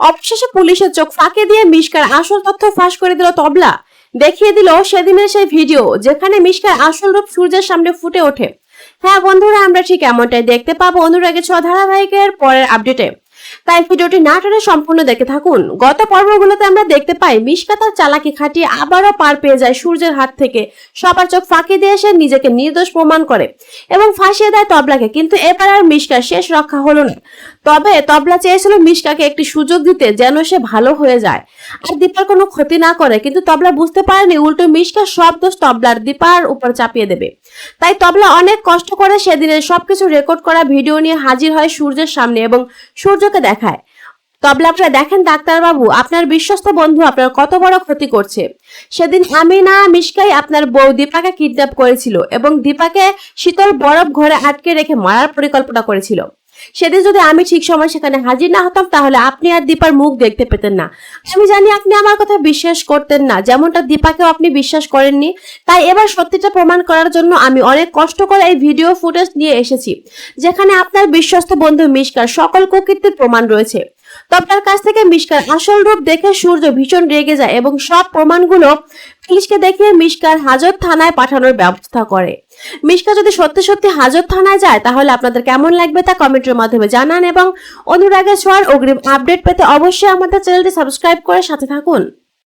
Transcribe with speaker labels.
Speaker 1: অবশেষে পুলিশের চোখ ফাঁকে দিয়ে মিশকার আসল তথ্য ফাঁস করে দিল তবলা। দেখিয়ে দিল সেদিনের সেই ভিডিও, যেখানে মিশকার আসল রূপ সূর্যের সামনে ফুটে ওঠে। হ্যাঁ বন্ধুরা, আমরা ঠিক এমনটাই দেখতে পাবো অনুরাগের ছ ধারাবাহিকের পরের আপডেটে তাই ভিডিওটি না টেনে সম্পূর্ণ দেখে থাকুন। গত পর্বগুলোতে আমরা দেখতে পাই মিশকা তার চালাকি খাটিয়ে আবারও পার পেয়ে যায় সূর্যের হাত থেকে। সবার চোখ ফাঁকি দিয়ে এসে নিজেকে নির্দোষ প্রমাণ করে এবং ফাঁসিয়ে দেয় তবলাকে, কিন্তু এবার আর মিশকার শেষ রক্ষা হলো না। তবে তবলা চেয়েছিল মিশকাকে একটি সুযোগ দিতে যেন সে ভালো হয়ে যায়। আর দীপার কোনো ক্ষতি না করে, কিন্তু তবলা বুঝতে পারেনি উল্টো মিশকা সব দোষ তবলার দীপার উপর চাপিয়ে দেবে। তাই তবলা অনেক কষ্ট করে সেদিনের সবকিছু রেকর্ড করা ভিডিও নিয়ে হাজির হয় সূর্যের সামনে এবং সূর্যকে দেখায়। তবলা আপনারা দেখেন ডাক্তারবাবু, আপনার বিশ্বস্ত বন্ধু আপনার কত বড় ক্ষতি করছে। সেদিন আমিনা মিশকাই আপনার বউ দীপাকে কিডন্যাপ করেছিল এবং দীপাকে শীতল বরফ ঘরে আটকে রেখে মারার পরিকল্পনা করেছিল। সেদিন যদি আমি ঠিক সময় সেখানে হাজির না হতাম, তাহলে আপনি আর দীপার মুখ দেখতে পেতেন না। আমি জানি আপনি আমার কথা বিশ্বাস করতেন না, যেমনটা দীপাকেও আপনি বিশ্বাস করেননি। তাই এবার সত্যিটা প্রমাণ করার জন্য আমি অনেক কষ্ট করে এই ভিডিও ফুটেজ নিয়ে এসেছি, যেখানে আপনার বিশ্বস্ত বন্ধু মিশকার সকল কুকৃতির প্রমাণ রয়েছে। তবলার কাছ থেকে মিশকার আসল রূপ দেখে সূর্য ভীষণ রেগে যায় এবং সব প্রমাণগুলো পুলিশকে দেখিয়ে মিশকার হাজত থানায় পাঠানোর ব্যবস্থা করে। মিশকা যদি সত্যি সত্যি হাজত থানায় যায়, তাহলে আপনাদের কেমন লাগবে তা কমেন্টের মাধ্যমে জানান এবং অনুরাগে ছোঁয়ার অগ্রিম আপডেট পেতে অবশ্যই আমাদের চ্যানেলটি সাবস্ক্রাইব করে সাথে থাকুন।